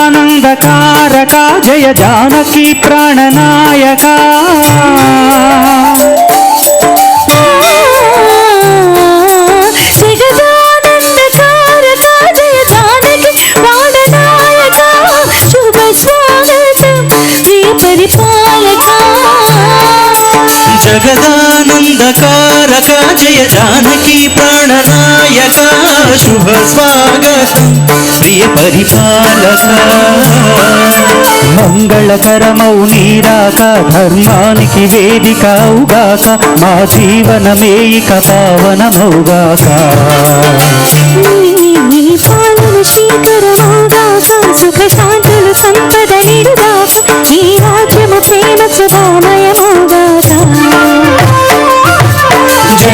జగదానందకారక జయ జానకి ప్రాణనాయక. జగదానందకా ప్రియ జానకి ప్రాణనాయక శుభ స్వాగతం. ప్రియ పరిపాలక. మంగళకరమౌ నీరాక ధర్మానికి వేదిక అవుగాక మా జీవనమేయిక పావనమౌగాక నీ పాలన శీకరమోగాక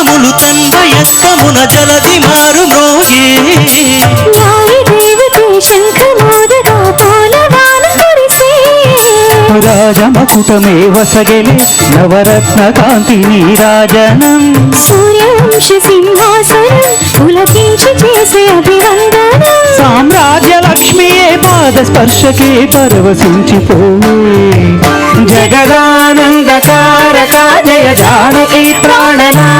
నాలుగు వేదములు తెంబయత్వమున జలది మారు మ్రోగే రాజమకుటమే వసగెలే నవరత్న కాంతి నీరాజనం. సూర్యవంశ సింహాసనం పులకించి చేసే అభివందనం సామ్రాజ్య లక్ష్మియే పాద స్పర్శకే పరవశించిపోయే. జగదానందకారక జయ జానకి ప్రాణనాయక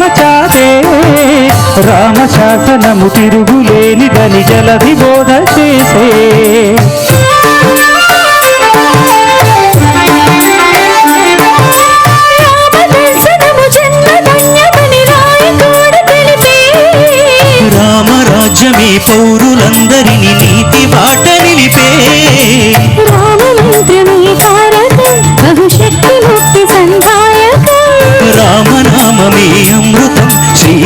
యోమ సీమ చాదే రామ శాసనము తిరుగులేనిదని జలధి బోధ చేసే.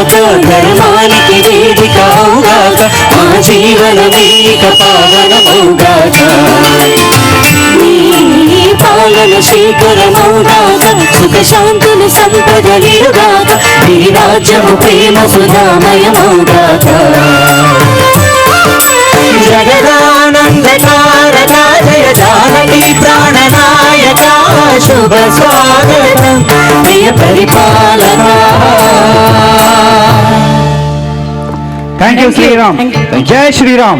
నీరాక ధర్మానికి వేదిక అవుగాక మా జీవనమేక పావనమౌగాక నీ పాలన శేఖరమవుగాక సుఖ శాంతులు సంపద నిరుగాక నీ రాజ్యము ప్రేమ సుధామయమౌగాక జగదానందకారక జయ జానకి ప్రాణనాయక శుభ స్వాగతం. ప్రియ పరిపాలక థ్యాంక్ యూ శ్రీరామ్ జై శ్రీరామ్